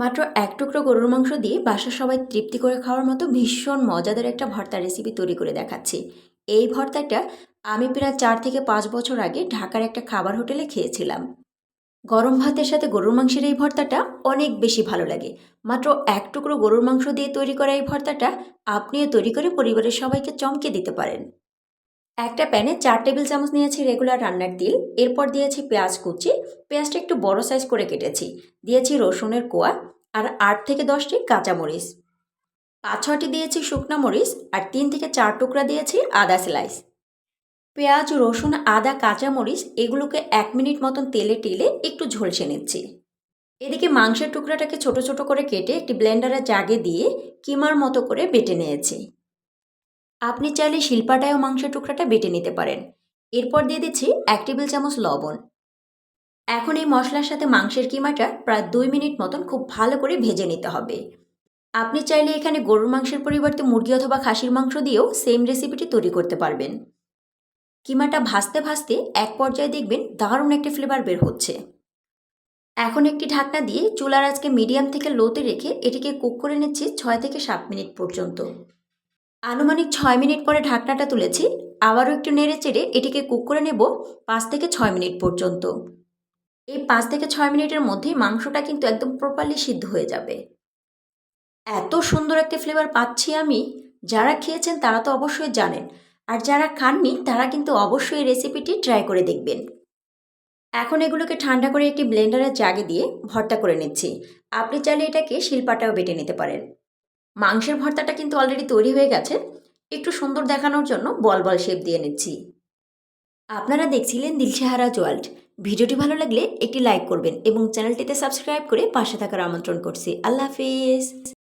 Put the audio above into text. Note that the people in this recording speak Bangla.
মাত্র এক টুকরো গরুর মাংস দিয়ে বাসার সবাই তৃপ্তি করে খাওয়ার মতো ভীষণ মজাদার একটা ভর্তা রেসিপি তৈরি করে দেখাচ্ছি। এই ভর্তাটা আমি প্রায় চার থেকে পাঁচ বছর আগে ঢাকার একটা খাবার হোটেলে খেয়েছিলাম। গরম ভাতের সাথে গরুর মাংসের এই ভর্তাটা অনেক বেশি ভালো লাগে। মাত্র এক টুকরো গরুর মাংস দিয়ে তৈরি করা এই ভর্তাটা আপনিও তৈরি করে পরিবারের সবাইকে চমকে দিতে পারেন। একটা প্যানে চার টেবিল চামচ নিয়েছি রেগুলার রান্নার তেল, এরপর দিয়েছি পেঁয়াজ কুচি, পেঁয়াজটা একটু বড় সাইজ করে কেটেছি, দিয়েছি রসুনের কোয়া আর আট থেকে দশটি কাঁচামরিচ। পাঁচ ছটি দিয়েছি শুকনো মরিচ আর তিন থেকে চার টুকরা দিয়েছি আদা স্লাইস পেঁয়াজ, রসুন, আদা, কাঁচামরিচ এগুলোকে এক মিনিট মতন তেলে টেলে একটু ঝলসে নিচ্ছি। এদিকে মাংসের টুকরাটাকে ছোট ছোট করে কেটে একটি ব্লেন্ডারে জাগে দিয়ে কিমার মতো করে বেটে নিয়েছি। আপনি চাইলে শিল্পাটায়ও মাংসের টুকরাটা বেটে নিতে পারেন। এরপর দিয়ে দিচ্ছি এক টেবিল চামচ লবণ। এখন এই মশলার সাথে মাংসের কিমাটা প্রায় দুই মিনিট মতন খুব ভালো করে ভেজে নিতে হবে। আপনি চাইলে এখানে গরুর মাংসের পরিবর্তে মুরগি অথবা খাসির মাংস দিয়েও সেম রেসিপিটি তৈরি করতে পারবেন। কিমাটা ভাজতে ভাজতে এক পর্যায়ে দেখবেন দারুণ একটা ফ্লেভার বের হচ্ছে। এখন একটি ঢাকনা দিয়ে চুলার আজকে মিডিয়াম থেকে লোতে রেখে এটিকে কুক করে নিচ্ছি ছয় থেকে সাত মিনিট পর্যন্ত। আনুমানিক ছয় মিনিট পরে ঢাকনাটা তুলেছি। আবারও একটু নেড়ে চেড়ে এটিকে কুক করে নেব পাঁচ থেকে ছয় মিনিট পর্যন্ত। এই পাঁচ থেকে ছয় মিনিটের মধ্যেই মাংসটা কিন্তু একদম প্রপারলি সিদ্ধ হয়ে যাবে। এত সুন্দর একটা ফ্লেভার পাচ্ছি আমি। যারা খেয়েছেন তারা তো অবশ্যই জানেন। আর যারা খাননি, তারা কিন্তু অবশ্যই রেসিপিটি ট্রাই করে দেখবেন। এখন এগুলোকে ঠান্ডা করে একটি ব্লেন্ডারের জাগে দিয়ে ভর্তা করে নিচ্ছি। আপনি চাইলে এটাকে শিল্পাটাও বেটে নিতে পারেন। মাংসের ভর্তাটা কিন্তু অলরেডি তৈরি হয়ে গেছে। একটু সুন্দর দেখানোর জন্য বল বল শেপ দিয়ে নিচ্ছি। আপনারা দেখছিলেন দিলশাহারা জোয়াল্ট। ভিডিওটি ভালো লাগলে একটি লাইক করবেন এবং চ্যানেলটিতে সাবস্ক্রাইব করে পাশে থাকার আমন্ত্রণ করছি। আল্লাহ হাফিজ।